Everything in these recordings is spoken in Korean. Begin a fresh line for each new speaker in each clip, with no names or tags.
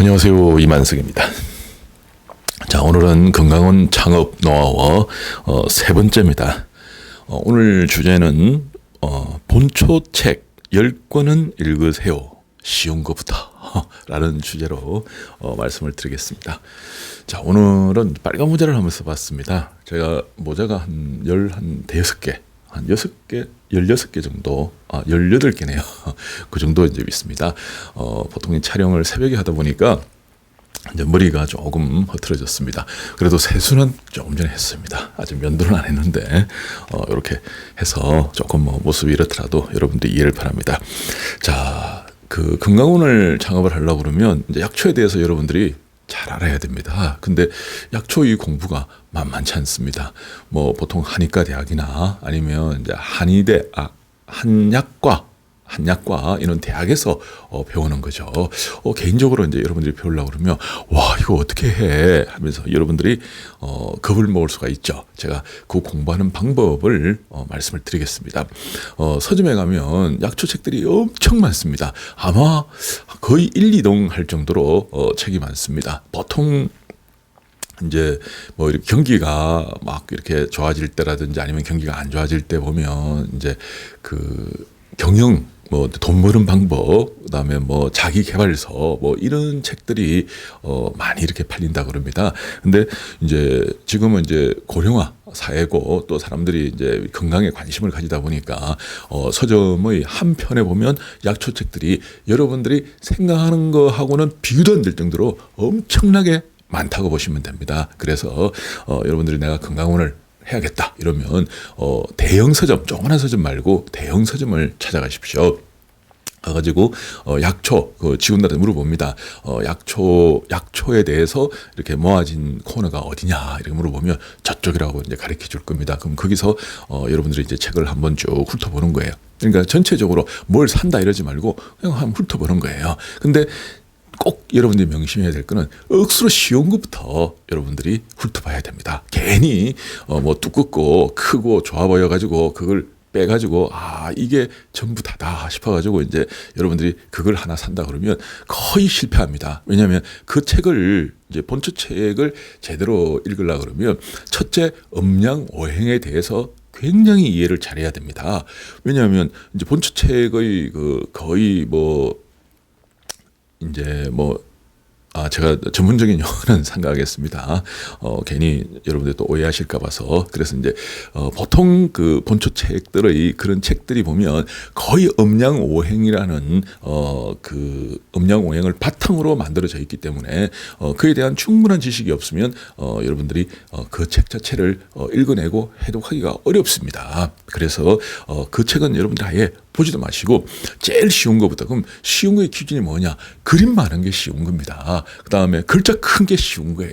안녕하세요 이만석입니다. 자 오늘은 건강원 창업 노하우 어, 세 번째입니다. 어, 오늘 주제는 어, 본초 책 10권은 읽으세요. 쉬운 것부터 라는 주제로 어, 말씀을 드리겠습니다. 자 오늘은 빨간 모자를 한번 써봤습니다. 제가 모자가 한열한 대여섯 개, 한 여섯 개, 열여섯 개 정도, 아 열여덟 개네요. 그 정도 이제 있습니다. 어, 보통 이 촬영을 새벽에 하다 보니까 이제 머리가 조금 흐트러졌습니다. 그래도 세수는 조금 전에 했습니다. 아직 면도는 안 했는데 어, 이렇게 해서 조금 뭐 모습이 이렇더라도 여러분들 이해를 바랍니다. 자, 그 건강원을 창업을 하려고 그러면 이제 약초에 대해서 여러분들이 잘 알아야 됩니다. 근데 약초 이 공부가 만만치 않습니다. 뭐 보통 한의과 대학이나 아니면 이제 한의대 아 한약과 한약과 이런 대학에서 어, 배우는 거죠. 어, 개인적으로 이제 여러분들이 배우려고 그러면 와 이거 어떻게 해 하면서 여러분들이 어, 겁을 먹을 수가 있죠. 제가 그 공부하는 방법을 어, 말씀을 드리겠습니다. 어, 서점에 가면 약초 책들이 엄청 많습니다. 아마 거의 1, 2동 할 정도로 어, 책이 많습니다. 보통 이제 뭐 이렇게 경기가 막 이렇게 좋아질 때라든지 아니면 경기가 안 좋아질 때 보면 이제 그 경영 뭐 돈 버는 방법 그다음에 뭐 자기 개발서 뭐 이런 책들이 어 많이 이렇게 팔린다 그럽니다. 근데 이제 지금은 이제 고령화 사회고 또 사람들이 이제 건강에 관심을 가지다 보니까 어 서점의 한 편에 보면 약초 책들이 여러분들이 생각하는 거하고는 비교도 안 될 정도로 엄청나게 많다고 보시면 됩니다. 그래서 어 여러분들이 내가 건강원을 해야겠다 이러면 어 대형 서점 조그만한 서점 말고 대형 서점을 찾아가십시오. 가가지고 어 약초 그 직원들한테 물어봅니다. 어 약초 약초에 대해서 이렇게 모아진 코너가 어디냐 이렇게 물어보면 저쪽이라고 이제 가르쳐 줄 겁니다. 그럼 거기서 어 여러분들이 이제 책을 한번 쭉 훑어보는 거예요. 그러니까 전체적으로 뭘 산다 이러지 말고 그냥 한번 훑어보는 거예요. 근데 꼭 여러분들이 명심해야 될 거는 억수로 쉬운 것부터 여러분들이 훑어봐야 됩니다. 괜히 어 뭐 두껍고 크고 좋아 보여 가지고 그걸 빼가지고 아 이게 전부 다다 싶어가지고 이제 여러분들이 그걸 하나 산다 그러면 거의 실패합니다. 왜냐하면 그 책을 이제 본초 책을 제대로 읽으려 그러면 첫째 음양 오행에 대해서 굉장히 이해를 잘해야 됩니다. 왜냐하면 이제 본초 책의 그 거의 뭐 이제 뭐 아, 제가 전문적인 용어는 삼가하겠습니다. 어, 괜히 여러분들 또 오해하실까 봐서. 그래서 이제, 어, 보통 그 본초 책들의 그런 책들이 보면 거의 음양오행이라는, 어, 그 음양오행을 바탕으로 만들어져 있기 때문에, 어, 그에 대한 충분한 지식이 없으면, 어, 여러분들이, 어, 그 책 자체를, 어, 읽어내고 해독하기가 어렵습니다. 그래서, 어, 그 책은 여러분들 아예 보지도 마시고 제일 쉬운 것부터. 그럼 쉬운 거의 기준이 뭐냐? 그림 많은 게 쉬운 겁니다. 그 다음에 글자 큰 게 쉬운 거예요.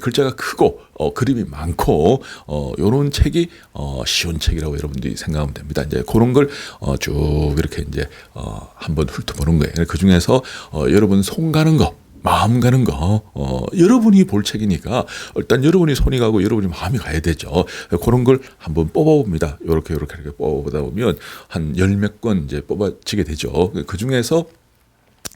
글자가 크고 어, 그림이 많고 어, 요런 책이 어, 쉬운 책이라고 여러분들이 생각하면 됩니다. 이제 그런 걸쭉 어, 이렇게 이제 어, 한번 훑어보는 거예요. 그 중에서 어, 여러분 손 가는 거 마음 가는 거, 어, 여러분이 볼 책이니까 일단 여러분이 손이 가고 여러분이 마음이 가야 되죠. 그런 걸 한번 뽑아봅니다. 요렇게, 요렇게, 이렇게 뽑아보다 보면 한 열 몇 권 이제 뽑아지게 되죠. 그 중에서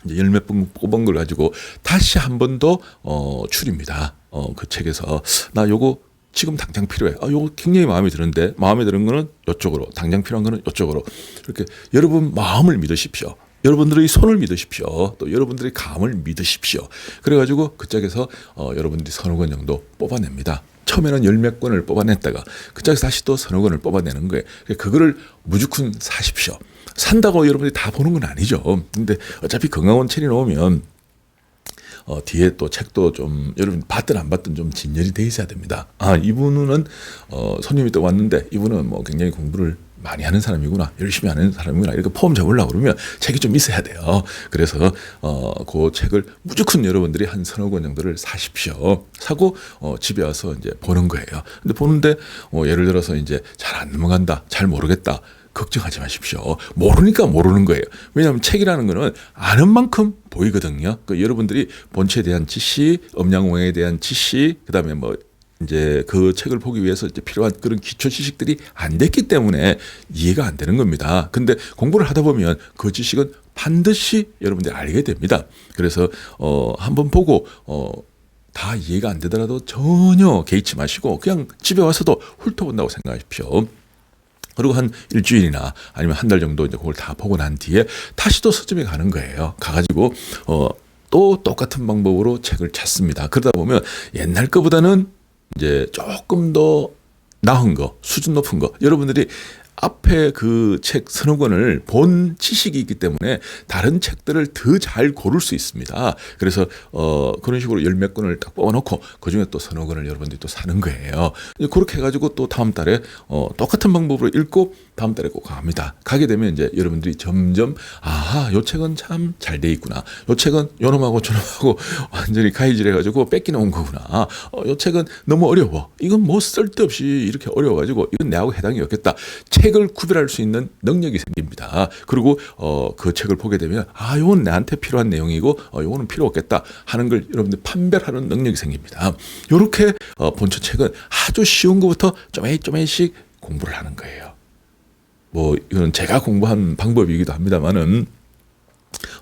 이제 열몇 번 뽑은 걸 가지고 다시 한 번 더, 어, 추립니다. 어, 그 책에서 나 요거 지금 당장 필요해. 아, 요거 굉장히 마음에 드는데 마음에 드는 거는 요쪽으로, 당장 필요한 거는 요쪽으로. 이렇게 여러분 마음을 믿으십시오. 여러분들의 손을 믿으십시오. 또 여러분들의 감을 믿으십시오. 그래가지고 그 짝에서 어, 여러분들이 서너 권 정도 뽑아냅니다. 처음에는 열몇 권을 뽑아냈다가 그 짝에서 다시 또 서너 권을 뽑아내는 거예요. 그거를 무조건 사십시오. 산다고 여러분들이 다 보는 건 아니죠. 근데 어차피 건강원 체리 놓으면 어, 뒤에 또 책도 좀 여러분 봤든 안 봤든 좀 진열이 돼 있어야 됩니다. 아 이분은 어, 손님이 또 왔는데 이분은 뭐 굉장히 공부를 많이 하는 사람이구나 열심히 하는 사람이구나 이렇게 폼 잡으려고 그러면 책이 좀 있어야 돼요. 그래서 어 그 책을 무조건 여러분들이 한 서너 권 정도를 사십시오. 사고 어 집에 와서 이제 보는 거예요. 근데 보는데 어 예를 들어서 이제 잘 안 넘어간다 잘 모르겠다 걱정하지 마십시오. 모르니까 모르는 거예요. 왜냐하면 책이라는 거는 아는 만큼 보이거든요. 그 여러분들이 본체에 대한 지식, 음양오행에 대한 지식, 그 다음에 뭐 이제 그 책을 보기 위해서 이제 필요한 그런 기초 지식들이 안 됐기 때문에 이해가 안 되는 겁니다. 근데 공부를 하다 보면 그 지식은 반드시 여러분들이 알게 됩니다. 그래서 어 한번 보고 어다 이해가 안 되더라도 전혀 개의치 마시고 그냥 집에 와서도 훑어본다고 생각하십시오. 그리고 한 일주일이나 아니면 한 달 정도 이제 그걸 다 보고 난 뒤에 다시 또 서점에 가는 거예요. 가가지고 어 또 똑같은 방법으로 책을 찾습니다. 그러다 보면 옛날 거보다는 이제 조금 더 나은 거, 수준 높은 거. 여러분들이 앞에 그 책 서너 권을 본 지식이 있기 때문에 다른 책들을 더 잘 고를 수 있습니다. 그래서 어 그런 식으로 열 몇 권을 딱 뽑아놓고 그 중에 또 서너 권을 여러분들이 또 사는 거예요. 그렇게 해가지고 또 다음 달에 어 똑같은 방법으로 읽고 다음 달에 꼭 갑니다. 가게 되면 이제 여러분들이 점점 아 하요 책은 참 잘 돼 있구나. 요 책은 요놈하고 저놈하고 완전히 가이질해가지고 뺏기는 거구나. 어, 요 책은 너무 어려워. 이건 뭐 쓸데없이 이렇게 어려워가지고 이건 내하고 해당이 없겠다. 책을 구별할 수 있는 능력이 생깁니다. 그리고 어, 그 책을 보게 되면 아 요건 나한테 필요한 내용이고 어, 요거는 필요 없겠다 하는 걸 여러분들 판별하는 능력이 생깁니다. 요렇게 어, 본초 책은 아주 쉬운 것부터 쪼매쪼매씩 공부를 하는 거예요. 뭐 이거는 제가 공부한 방법이기도 합니다만은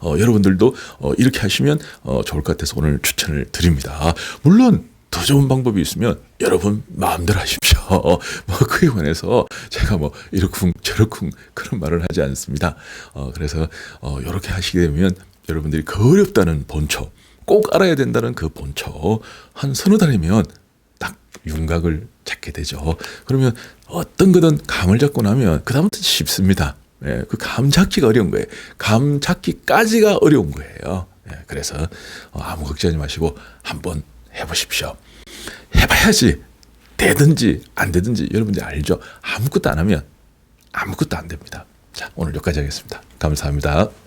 어, 여러분들도 어, 이렇게 하시면 어, 좋을 것 같아서 오늘 추천을 드립니다. 물론 더 좋은 방법이 있으면 여러분 마음대로 하십시오. 뭐 그에 관해서 제가 뭐 이렇쿵 저렇쿵 그런 말을 하지 않습니다. 어, 그래서 어, 이렇게 하시게 되면 여러분들이 그 어렵다는 본초 꼭 알아야 된다는 그 본초 한 서너 달이면 딱 윤곽을 찾게 되죠. 그러면 어떤 거든 감을 잡고 나면 그다음부터 쉽습니다. 예, 그감 잡기가 어려운 거예요. 감 잡기까지가 어려운 거예요. 예, 그래서 어, 아무 걱정하지 마시고 한번 해보십시오. 해봐야지 되든지 안 되든지 여러분들 알죠. 아무것도 안 하면 아무것도 안 됩니다. 자 오늘 여기까지 하겠습니다. 감사합니다.